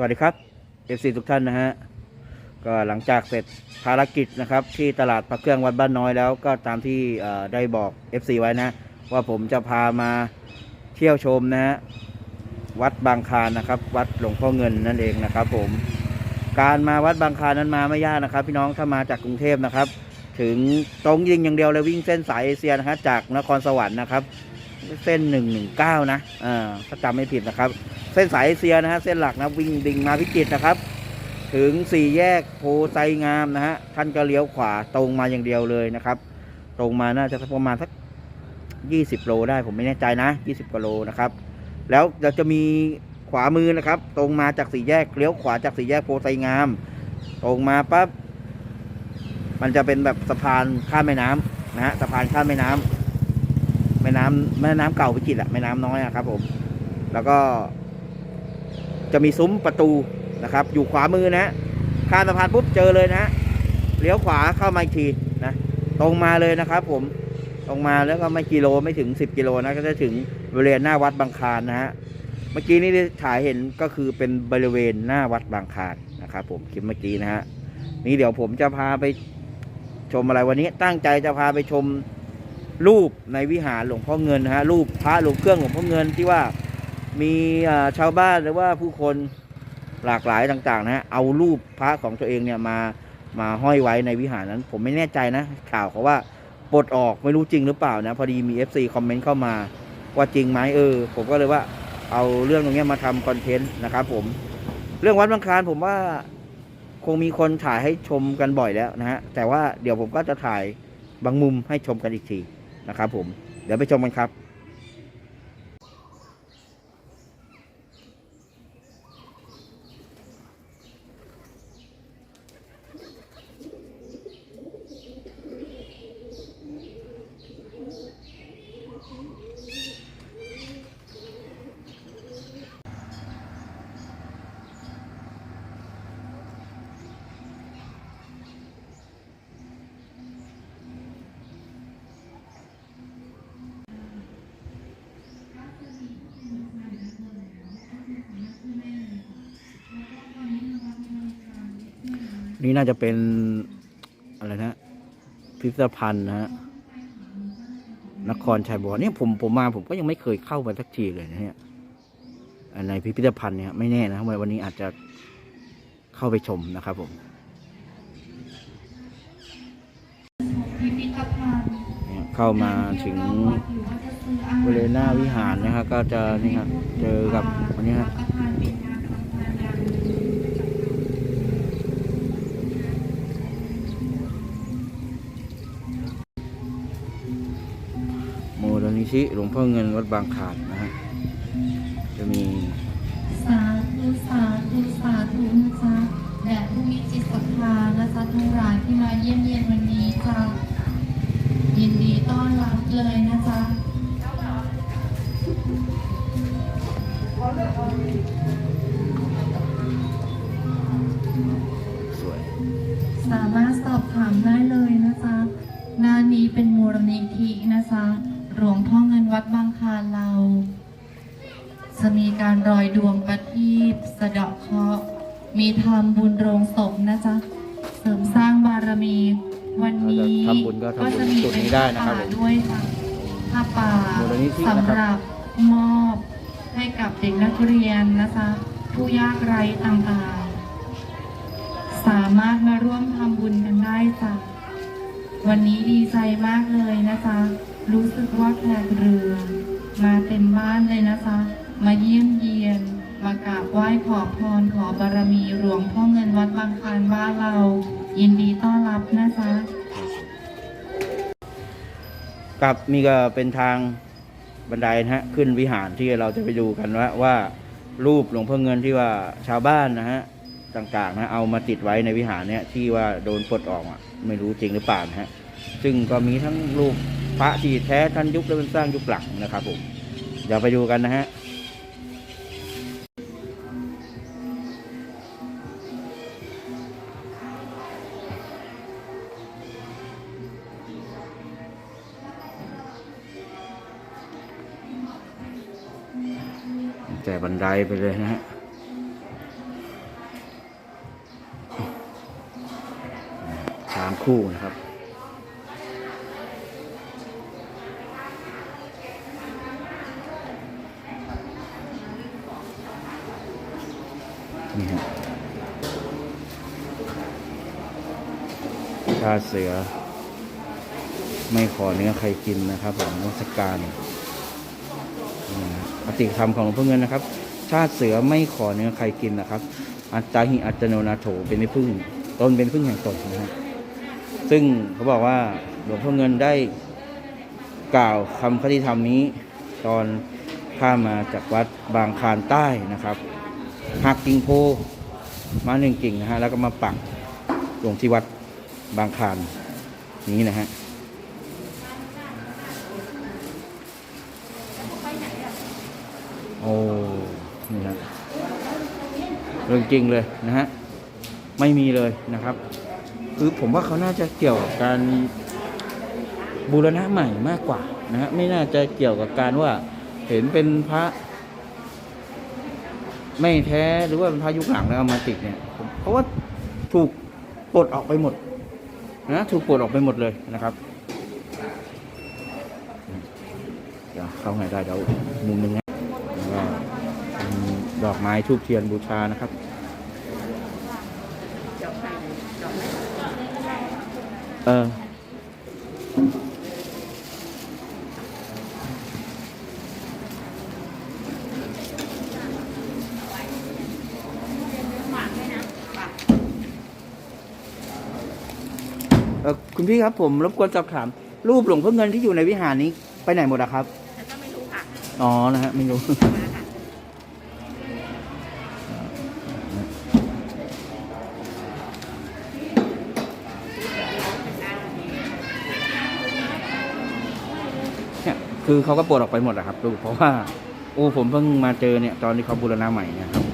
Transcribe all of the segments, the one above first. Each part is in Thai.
สวัสดีครับ FC ทุกท่านนะฮะ ก็หลังจากเสร็จภารกิจนะครับ ที่ตลาดพระเครื่องวัดบ้านน้อยแล้วก็ตามที่ได้บอก FC ไว้นะ ว่าผมจะพามาเที่ยวชมนะฮะ วัดบางคานนะครับ วัดหลวงพ่อเงินนั่นเองนะครับ ผม การมาวัดบางคานนั้นมาไม่ยากนะครับ พี่น้องถ้ามาจากกรุงเทพนะครับ ถึงตรงยิงอย่างเดียวเลยวิ่งเส้นสายเอเชียนะฮะจากนครสวรรค์นะครับ เส้นหนึ่งหนึ่งเก้านะอ่าถ้าจำไม่ผิดนะครับ ส้นสายเอเชียนะฮะเส้นหลักนะวิ่งดิ่งมาพิจิตรนะครับ ถึงสี่แยกโพไซงามนะฮะท่านก็เลี้ยวขวาตรงมาอย่างเดียวเลยนะครับ ตรงมาน่าจะประมาณสักยี่สิบโลได้ผมไม่แน่ใจนะยี่สิบกว่าโลนะครับ แล้วเราจะมีขวามือนะครับ ตรงมาจากสี่แยกเลี้ยวขวาจากสี่แยกโพไซงาม ตรงมาปั๊บมันจะเป็นแบบสะพานข้ามแม่น้ำนะฮะสะพานข้ามแม่น้ำแม่น้ำแม่น้ำเก่าพิจิตรอะแม่น้ำน้อยอะครับผม แล้วก็ จะมีซุ้มประตูนะครับ อยู่ขวามือนะข้ามสะพานปุ๊บเจอเลยนะเลี้ยวขวาเข้ามาอีกทีนะตรงมาเลยนะครับ ผมตรงมาแล้วก็ไม่กิโลไม่ถึง 10 กิโลนะก็จะถึงบริเวณหน้าวัดบางคานนะฮะเมื่อกี้นี่ที่ถ่ายเห็นก็คือเป็นบริเวณหน้าวัดบางคานนะครับ ผมคลิปเมื่อกี้นะฮะนี่เดี๋ยวผมจะพาไปชมอะไรวันนี้ ตั้งใจจะพาไปชมรูปในวิหารหลวงพ่อเงินนะฮะรูปพระหลวงเครื่องหลวงพ่อเงินที่ว่า มีชาวบ้านหรือว่าผู้คนหลากหลายต่างๆนะฮะเอารูปพระของตัวเองเนี่ยมามาห้อยไว้ในวิหารนั้น ผมไม่แน่ใจนะ ข่าวเขาว่าปลดออกไม่รู้จริงหรือเปล่านะ พอดีมี FC คอมเมนต์เข้ามาว่าจริงไหมเออ ผมก็เลยว่าเอาเรื่องตรงนี้มาทำคอนเทนต์นะครับผม เรื่องวัดบางคลานผมว่าคงมีคนถ่ายให้ชมกันบ่อยแล้วนะฮะ แต่ว่าเดี๋ยวผมก็จะถ่ายบางมุมให้ชมกันอีกทีนะครับผม เดี๋ยวไปชมกันครับ นี่น่าจะเป็นอะไรนะพิพิธภัณฑ์นะฮะนครชัยบัวเนี่ยผมผมมาผมก็ยังไม่เคยเข้าไปสักทีเลยนะเนี่ยในพิพิธภัณฑ์เนี่ยไม่แน่นะวันนี้อาจจะเข้าไปชมนะครับผมเข้ามาถึงบริเวณหน้าวิหารนะครับก็จะนี่ครับเจอกับวันนี้ฮะมู ธิหลวงพ่อเงินวัดบางขาดนะฮะจะมีสาธุสาธุสาธุนะจ๊ะแด่ผู้มีจิตศรัทธานะจ๊ะทั้งหลายที่มาเยี่ยมเยียนวันนี้จ้ะยินดีต้อนรับเลยนะจ๊ะสวย สามารถสอบถามได้เลยนะจ๊ะงานนี้เป็นมูลนิธินะจ๊ะ หลวงพ่อเงินวัดบางคลานเรา จะมีการรอยดวงประทีปสะเดาะเคราะห์มีทำบุญโรงศพนะจ๊ะ เสริมสร้างบารมีวันนี้ถ้าจะทำบุญก็ทำบุญจะมีจุดเป็นนี้ได้นะครับผ้าผมป่าด้วยค่ะผ้าป่ามูลนิธินะครับ สำหรับมอบให้กับเด็กนักเรียนนะจ๊ะผู้ยากไร้ต่างๆ สามารถมาร่วมทำบุญกันได้จ้ะ วันนี้ดีใจมากเลยนะจ๊ะ รู้สึกว่าแขกเรือ มาเต็มบ้านเลยนะจ๊ะ มาเยี่ยมเยียน มากราบไหว้ขอพรขอบารมีหลวงพ่อเงินวัดบางคลานบ้านเรา ยินดีต้อนรับนะจ๊ะกับนี่ก็เป็นทางบันไดนะฮะขึ้นวิหารที่เราจะไปดูกันว่าว่า รูปหลวงพ่อเงินที่ว่าชาวบ้านนะฮะต่างๆนะเอามาติดไว้ในวิหารเนี่ยที่ว่าโดนปลดออกอะไม่รู้จริงหรือเปล่านะฮะ ซึ่งก็มีทั้งรูปพระที่แท้ท่านยุคและเป็นสร้างยุคหลังนะครับผมเดี๋ยวไปดูกันนะฮะแต่บันไดไปเลยนะฮะสามคู่นะครับาเสือ ไม่ขอเนื้อใครกินนะครับผมนมัสการนี่นะปฏิธรรมของหลวงพ่อเงินนะครับ ชาติเสือไม่ขอเนื้อใครกินนะครับ อัตตาหิอัตโนนาโถเป็นที่พึ่งตนเป็นพึ่งแห่งตนนะฮะซึ่งเขาบอกว่าหลวงพ่อเงินได้กล่าวคำคติธรรมนี้ ตอนข้ามาจากวัดบางคานใต้นะครับหักกิ่งโพมาหนึ่งกิ่งนะฮะแล้วก็มาปักลงที่วัด บางคานนี้นะฮะโอ้นี่ฮะเรื่องจริงเลยนะฮะไม่มีเลยนะครับ คือผมว่าเขาน่าจะเกี่ยวกับการบูรณะใหม่มากกว่านะฮะไม่น่าจะเกี่ยวกับการว่าเห็นเป็นพระ ไม่แท้หรือว่าเป็นพระยุคหลังแล้วเอามาติดเนี่ยเพราะว่าถูกปลดออกไปหมด นะถูกปลดออกไปหมดเลยนะครับเดี๋ยวเข้าไงได้เดี๋ยวมุมนึงนะดอกไม้ทูบเทียนบูชานะครับ เออ เออคุณ พี่ครับผมรบกวนสอบถาม รูปหลวงพ่อเงินที่อยู่ในวิหารนี้ไปไหนหมดอะครับฉันก็ไม่รู้ค่ะอ๋อนะฮะไม่รู้ มาค่ะ เนี่ยคือเขาก็ปลดออกไปหมดอะครับลูกเพราะว่า โอ้ผมเพิ่งมาเจอเนี่ยตอนที่เขาบูรณะใหม่เนี่ยครับ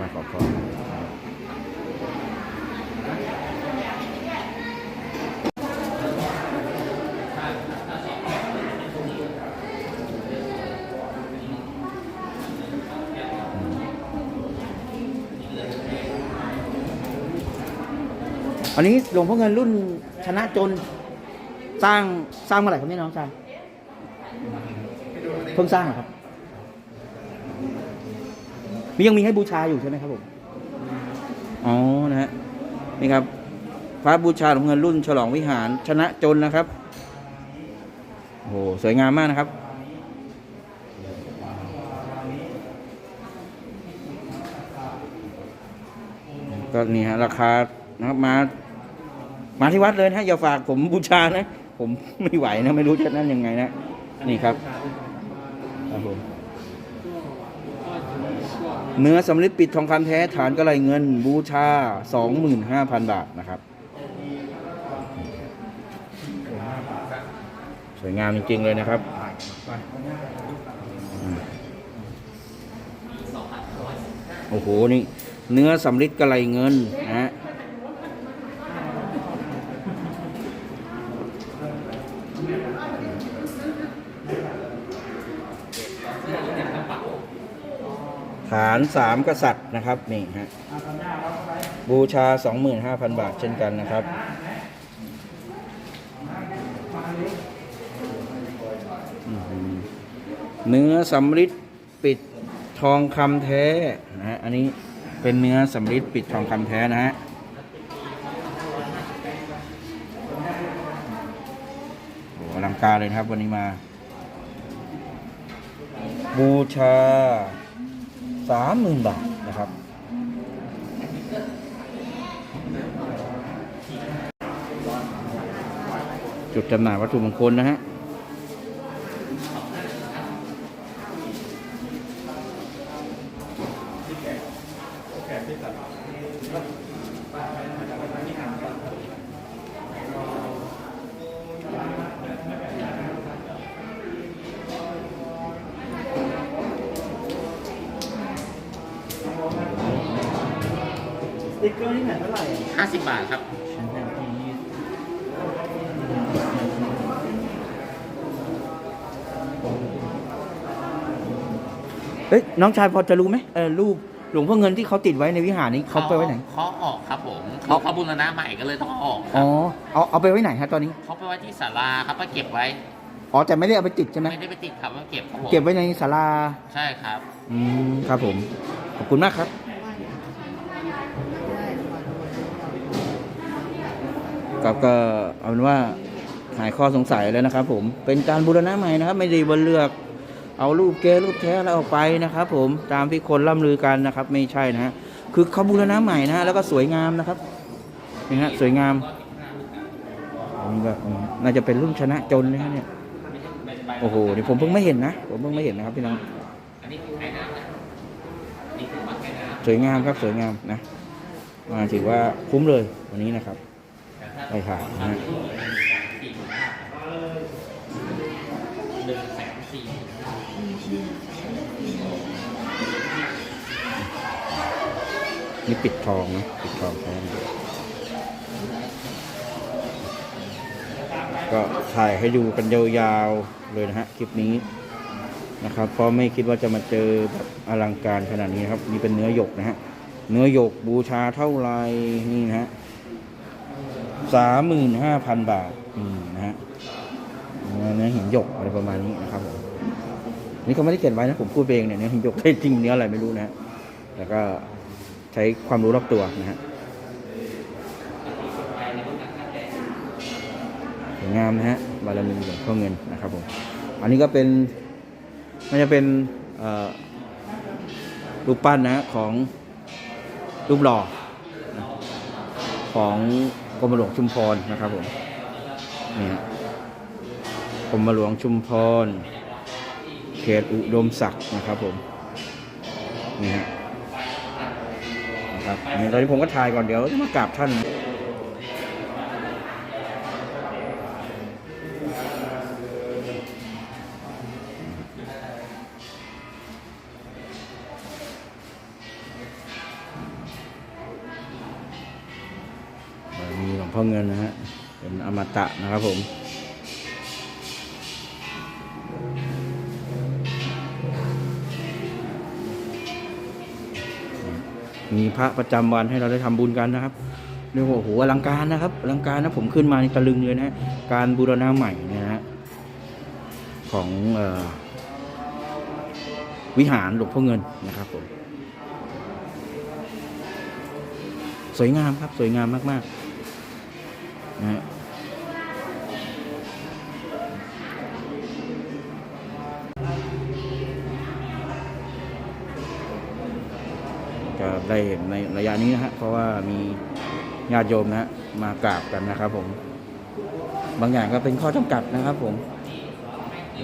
ว่าขอพร อันนี้หลวงพ่อเงินรุ่นชนะจนสร้างสร้างเมื่อไหร่ครับเนี่น้องชายเพิ่งสร้างเหรอครับมียังมีให้บูชาอยู่ใช่ไหมครับผมอ๋อนะฮะนี่ครับพระบูชาหลวงพ่อเงินรุ่นฉลองวิหารชนะจนนะครับโอ้โหสวยงามมากนะครับก็นี่ฮะราคานะครับมา มาที่วัดเลยนะอย่าฝากผมบูชานะ ผมไม่ไหวนะ ไม่รู้จะนั่นยังไงนะ นี่ครับครับผมเนื้อสำลิดปิดทองคำแท้ฐานกระไรเงิน บูชา 25,000 บาทนะครับ สวยงามจริง ๆ เลยนะครับโอ้โห นี่ เนื้อสำลิดกระไรเงินนะานสามกษัตริย์นะครับนี่ฮะบูชา 25,000 บาทเช่นกันนะครับ เนื้อสำริดปิดทองคำแท้นะฮะอันนี้เป็นเนื้อสำริดปิดทองคำแท้นะฮะโอ้อลังการเลยนะครับวันนี้มา บูชา สามหมื่นบาทนะครับจุดจำหน่ายวัตถุมงคลนะฮะ เอ้ยน้องชายพอจะรู้ไหมเออรูปหลวงพ่อเงินที่เขาติดไว้ในวิหารนี้เขาไปไว้ไหน เขาออกครับผมเขาเขาบูรณะใหม่ก็เลยต้องเอาออกคอ๋รัอบ เอาเอาไปไว้ไหนฮะตอนนี้ เขาไปไว้ที่ศาลาครับมาเก็บไว้ อ๋อแต่ไม่ได้เอาไปติดใช่ไหมไม่ได้ไปติดครับมาเก็บครับผมเก็บไว้ในศาลา ใช่ครับ อืมครับผม ขอบคุณมากครับ ครับก็เอาเป็นว่าหายข้อสงสัยแล้วนะครับผมเป็นการบูรณะใหม่นะครับ ไม่ได้บนเลือก เอารูปเกรูปแท้อะไรออกไปนะครับผมตามที่คนล่ำลือกันนะครับ ไม่ใช่นะฮะคือเขาบูรณะใหม่นะแล้วก็สวยงามนะครับนี่ฮะสวยงามนี่ก็น่าจะเป็นรุ่นชนะจนนะเนี่ยโอ้โหนี่ผมเพิ่งไม่เห็นนะผมเพิ่งไม่เห็นนะครับพี่น้องสวยงามครับสวยงามนะมาถือว่าคุ้มเลยวันนี้นะครับไปค่ะนะฮะ สี่หมื่นห้าหนึ่งแสนสี่ นี่ปิดทองนะปิดทองแท้ก็ถ่ายให้ดูกันยาวๆเลยนะฮะคลิปนี้นะครับเพราะไม่คิดว่าจะมาเจอแบบอลังการขนาดนี้ครับนี่เป็นเนื้อหยกนะฮะเนื้อหยกบูชาเท่าไรนี่นะฮะสามหมื่นห้าพันบาทนะฮะเนื้อหินหยกอะไรประมาณนี้นะครับผมนี่เขาไม่ได้เขียนไว้นะผมพูดเองเนี่ยเนื้อหินหยกแท้จริงเนื้ออะไรไม่รู้นะฮะแล้วก็ ใช้ความรู้รอบตัวนะฮะสวยงามนะฮะบารมีหลวงพ่อเงินนะครับผมอันนี้ก็เป็นมันจะเป็นรูปปั้นนะของรูปหล่อของกรมหลวงชุมพรนะครับผมนี่ฮะกรมหลวงชุมพร เขตอุดมศักดิ์นะครับผมนี่ฮะ ตอนนี้ผมก็ถ่ายก่อนเดี๋ยวจะมากราบท่านมีหลวงพ่อเงินนะฮะ เป็นอมตะนะครับผม มีพระประจำวันให้เราได้ทำบุญกันนะครับเรียกว่าโอ้โหอลังการนะครับอลังการนะผมขึ้นมาในตะลึงเลยนะการบูรณะใหม่นะฮะของออวิหารหลวงพ่อเงินนะครับผมสวยงามครับสวยงามมากๆนะฮะ ได้เห็นในระยะนี้นะฮะเพราะว่ามีญาติโยมนะมากราบกันนะครับ ผม บางอย่างก็เป็นข้อจำกัดนะครับ ผม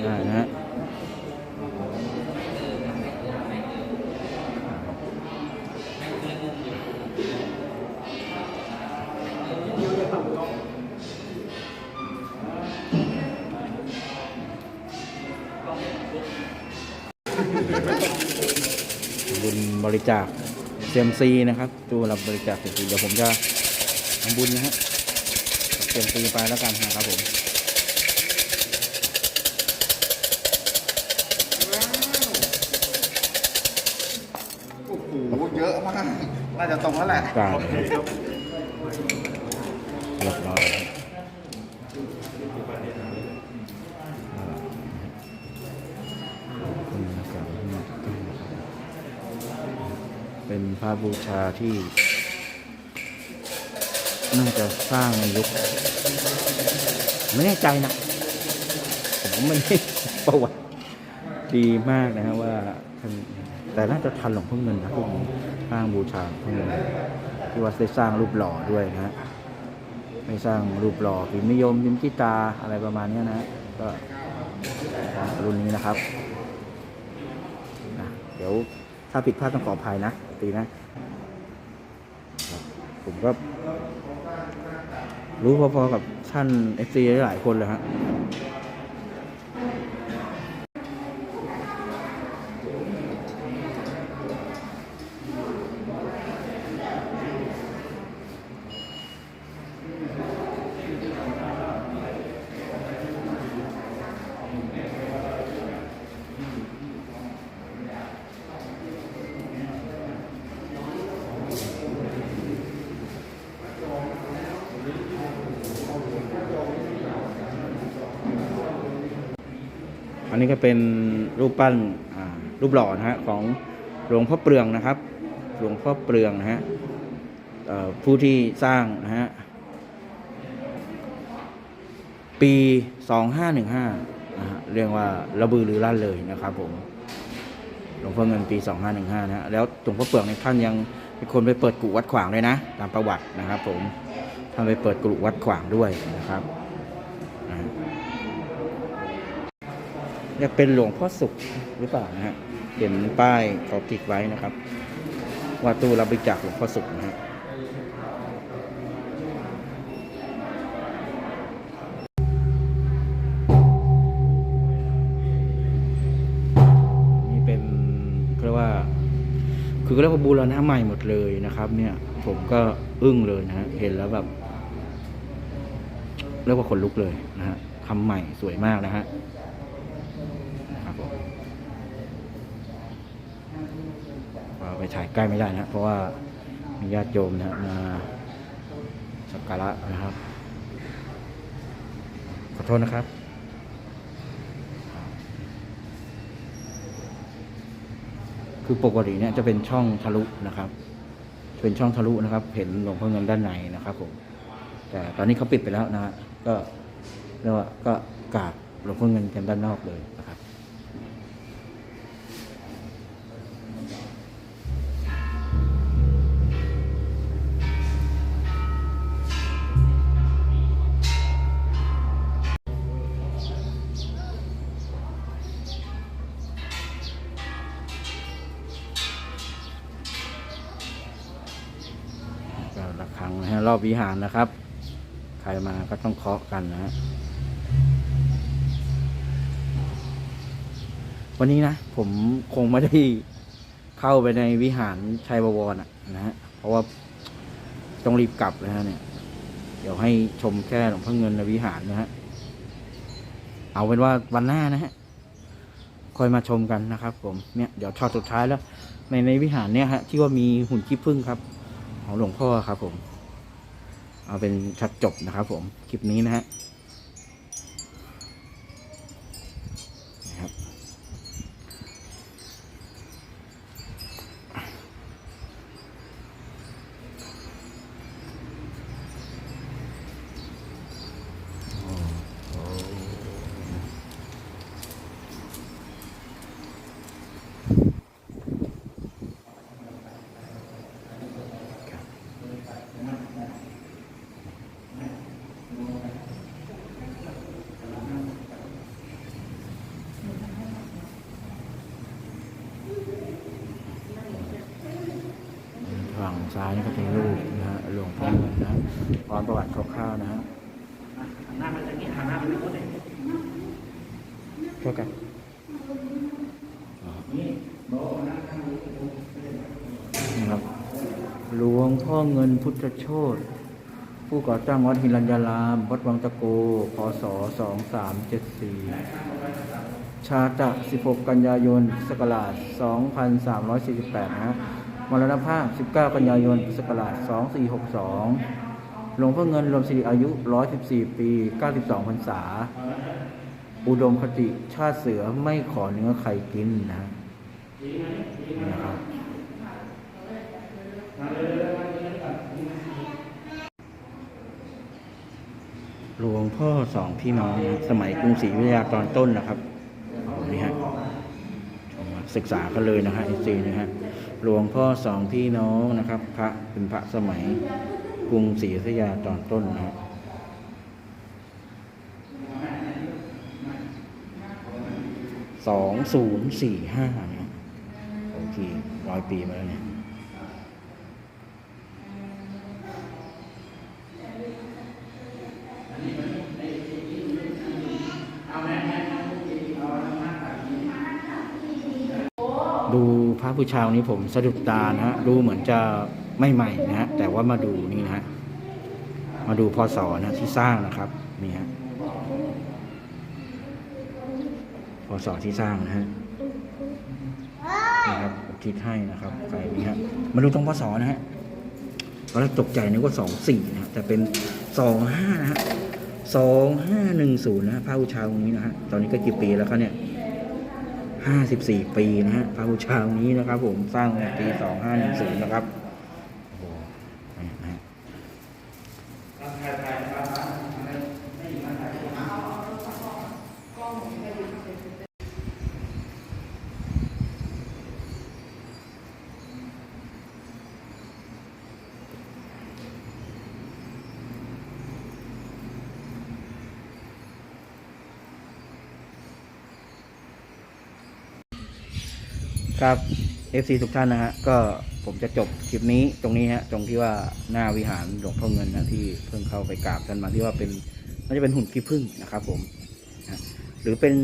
ได้นะฮะบุญบริจาค เซียมซีนะครับตู้รับบริจาคเซียมซีเดี๋ยวผมจะทำบุญนะฮะเซียมซีไปแล้วกันนะครับผมโอ้โหเยอะมาก น่าจะตรงแล้วแหละกราบ บูชาที่น่าจะสร้างในยุคไม่แน่ใจนะผมไม่ได้ประวัติดีมากนะฮะว่าท่านแต่น่าจะทันหลวงพ่อเงินนะพวกนี้สร้างบูชาหลวงพ่อเงินที่ว่าได้สร้างรูปหล่อด้วยนะฮะไม่สร้างรูปหล่อพิมพ์นิยมพิมพ์ที่ตาอะไรประมาณนี้นะ ก็รุ่นนี้นะครับอะเดี๋ยว ถ้าผิดพลาดต้องขออภัยนะตีนะ ผมก็ รู้พอๆกับท่านเอฟซีหลายคนเลยฮะ นี้ก็เป็นรูปปั้นรูปหล่อนะฮะของหลวงพ่อเปลืองนะครับ หลวงพ่อเปลืองนะฮะผู้ที่สร้างนะฮะปี 2515นะฮะเรียกว่าระบือหรือลั่นเลยนะครับผมหลวงพ่อเงินปี 2515นะฮะแล้วหลวงพ่อเปลือกในท่านยังเป็นคนไปเปิดกุวัดขวางเลยนะ ตามประวัตินะครับผมท่านไปเปิดกุวัดขวางด้วยนะครับนะฮะ จะเป็นหลวงพ่อสุขหรือเปล่านะฮะเห็นป้ายเขาติดไว้นะครับว่าตู้รับบริจาคหลวงพ่อสุขนะฮะนี่เป็นเขาเรียกว่า คือเขาเรียกว่าบูรณะใหม่หมดเลยนะครับ เนี่ย ผมก็อึ้งเลยนะฮะเห็นแล้วแบบเรียกว่าขนลุกเลยนะฮะทำใหม่สวยมากนะฮะนะครับผมเอาไป ถ่ายใกล้ไม่ได้นะเพราะว่ามีญาติโยมนะมาสักการะนะครับ ขอโทษนะครับคือปกติเนี่ยจะเป็นช่องทะลุนะครับ เป็นช่องทะลุนะครับ เห็นหลวงพ่อเงินด้านในนะครับผม แต่ตอนนี้เขาปิดไปแล้วนะฮะก็เรียกว่าก็กราบหลวงพ่อเงินกันด้านนอกเลย นะครับก็ระฆังนะฮะรอบวิหารนะครับ ใครมาก็ต้องเคาะกันนะฮะวันนี้นะผมคงไม่ได้เข้าไปในวิหารชัยบวรอะนะฮะเพราะว่าต้องรีบกลับนะฮะเนี่ย เดี๋ยวให้ชมแค่หลวงพ่อเงินในวิหารนะฮะเอาเป็นว่าวันหน้านะฮะคอยมาชมกันนะครับ ผมเนี่ยเดี๋ยวช็อตสุดท้ายแล้ว ในในวิหารเนี่ยฮะที่ว่ามีหุ่นขี้ผึ้งครับ ของหลวงพ่อครับผม เอาเป็นชัดจบนะครับผม คลิปนี้นะฮะนะครับ ฝั่งซ้าย นี่ก็เป็นรูปนะฮะหลวงพ่อเงินนะพร้อมประวัติคร่าวๆนะฮะหน้ามันจะนี้หันหน้าไปพูดเลยช่วยกันนะครับหลวงพ่อเงินพุทธโชตผู้ก่อตั้งวัดหินรัญญาราม วัดวังตะโก พศ 2374 ชาตะ 16 กันยายนพุทธศักราช 2348 นะฮะ มรณภาพ 19 กันยายนพุทธศักราช 2462 หลวงพ่อเงินรวมสิริอายุ 114 ปี 92 พรรษา อุดมคติชาติเสือไม่ขอเนื้อใครกินนะนะครับหลวงพ่อสองพี่น้องสมัยกรุงศรีวิทยาตอนต้นนะครับนี่ฮะศึกษากันเลยนะฮะไอซีนะฮะ หลวงพ่อสองพี่น้องนะครับ พระเป็นพระสมัยกรุงศรีอยุธยาตอนต้นนะสองศูนย์สี่ห้าเนี่ยโอเคร้อยปีมาแล้วเนี่ย ดูพระ ผู้ชายนี้ผมสะดุดตานะฮะดูเหมือนจะไม่ใหม่นะฮะแต่ว่ามาดูนี่นะฮะมาดูพศนะที่สร้างนะครับนี่ฮะพศที่สร้างนะฮะนะครับคิดให้นะครับใครนี่ฮะมาดูตรงพศนะฮะตอนแรกตกใจนึกว่าสองสี่นะแต่เป็นสองห้านะฮะสองห้าหนึ่งศูนย์นะฮะพระอุชาองค์นี้นะฮะตอนนี้ก็กี่ปีแล้วครับเนี่ย 54 ปีนะฮะพระบูชาองค์นี้นะครับผมสร้างในปี 2510 นะครับโอ้โหนี่นะฮะ ครับ FC ทุกท่านนะฮะก็ผมจะจบคลิปนี้ตรงนี้ฮะตรงที่ว่าหน้าวิหารหลวงพ่อเงินนะที่เพิ่งเข้าไปกราบกันมาที่ว่าเป็นน่าจะเป็นหุ่นขี้ผึ้งนะครับผมหรือเป็น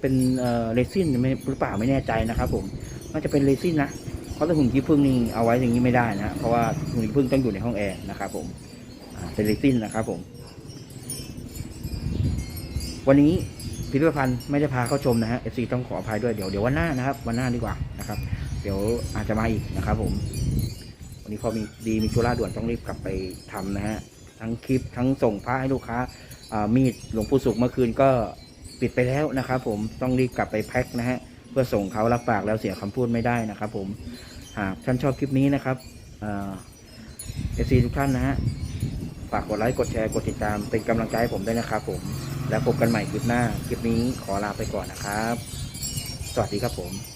เป็นเอ่อเรซินหรือเปล่าไม่แน่ใจนะครับ ผมน่าจะเป็นเรซินนะเพราะถ้าหุ่นขี้ผึ้งนี่เอาไว้อย่างนี้ไม่ได้นะฮะเพราะว่าหุ่นขี้ผึ้งต้องอยู่ในห้องแอร์นะครับ ผมเป็นเรซินนะครับผม วันนี้ พิพิธภัณฑ์ไม่ได้พาเข้าชมนะฮะ FC ต้องขออภัยด้วยเดี๋ยวเดี๋ยววันหน้านะครับวันหน้าดีกว่านะครับ เดี๋ยวอาจจะมาอีกนะครับ ผม วันนี้พอมีดีมีธุระด่วนต้องรีบกลับไปทำนะฮะทั้งคลิปทั้งส่งผ้าให้ลูกค้ามีดหลวงปู่สุขเมื่อคืนก็ปิดไปแล้วนะครับ ผมต้องรีบกลับไปแพ็คนะฮะเพื่อส่งเขารับปากแล้วเสียคำพูดไม่ได้นะครับ ผมหากท่านชอบคลิปนี้นะครับเอฟซีทุกท่านนะฮะฝากกดไลค์กดแชร์กดติดตามเป็นกำลังใจให้ผมด้วยนะครับ ผม แล้วพบกันใหม่คลิปหน้า คลิปนี้ขอลาไปก่อนนะครับ สวัสดีครับผม